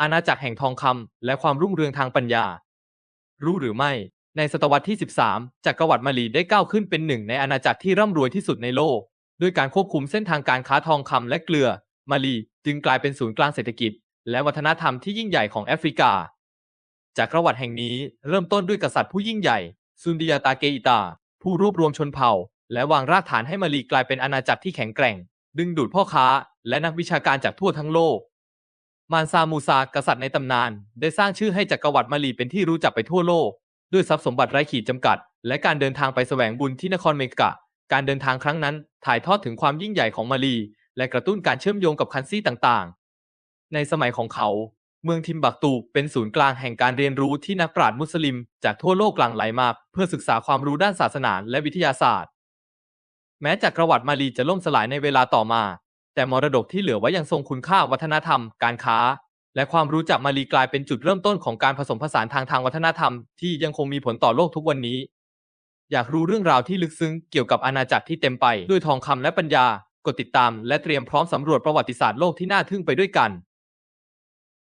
อาณาจักรแห่งทองคำและความรุ่งเรืองทางปัญญา รู้หรือไม่ ในศตวรรษที่ 13 จักรวรรดิมาลีได้ก้าวขึ้นเป็นหนึ่งในอาณาจักรที่ร่ำรวยที่สุดในโลก ด้วยการควบคุมเส้นทางการค้าทองคำและเกลือ มาลีจึงกลายเป็นศูนย์กลางเศรษฐกิจ และวัฒนธรรมที่ยิ่งใหญ่ของแอฟริกา จักรวรรดิแห่งนี้เริ่มต้นด้วยกษัตริย์ผู้ยิ่งใหญ่ซุนดิยาตาเกอิตา ผู้รวบรวมชนเผ่า และวางรากฐานให้มาลีกลายเป็นอาณาจักรที่แข็งแกร่ง ดึงดูดพ่อค้า และนักวิชาการจากทั่วทั้งโลก มานซามูซากษัตริย์ในตำนาน ได้สร้างชื่อให้จักรวรรดิมาลีเป็นที่รู้จักไปทั่วโลก ด้วยทรัพย์สมบัติไร้ขีดจำกัด และการเดินทางไปแสวงบุญที่นครเมกะ การเดินทางครั้งนั้น ถ่ายทอดถึงความยิ่งใหญ่ของมาลี และกระตุ้นการเชื่อมโยงกับคันซี่ต่างๆ ในสมัยของเขา เมืองทิมบักตูเป็นศูนย์กลางแห่งการเรียนรู้ที่นักปราชญ์มุสลิม จากทั่วโลกหลั่งไหลมาเพื่อศึกษาความรู้ด้านศาสนาและวิทยาศาสตร์ แม้จักรวรรดิมาลีจะล่มสลายในเวลาต่อมา แต่มรดกที่เหลือไว้ยังทรงคุณค่าวัฒนธรรม การค้า และความรู้จักมาลีกลายเป็นจุดเริ่มต้นของการผสมผสานทางทางวัฒนธรรมที่ยังคงมีผลต่อโลกทุกวันนี้ อยากรู้เรื่องราวที่ลึกซึ้งเกี่ยวกับอาณาจักรที่เต็มไปด้วยทองคำและปัญญากดติดตามและเตรียมพร้อมสำรวจประวัติศาสตร์โลกที่น่าทึ่งไปด้วยกัน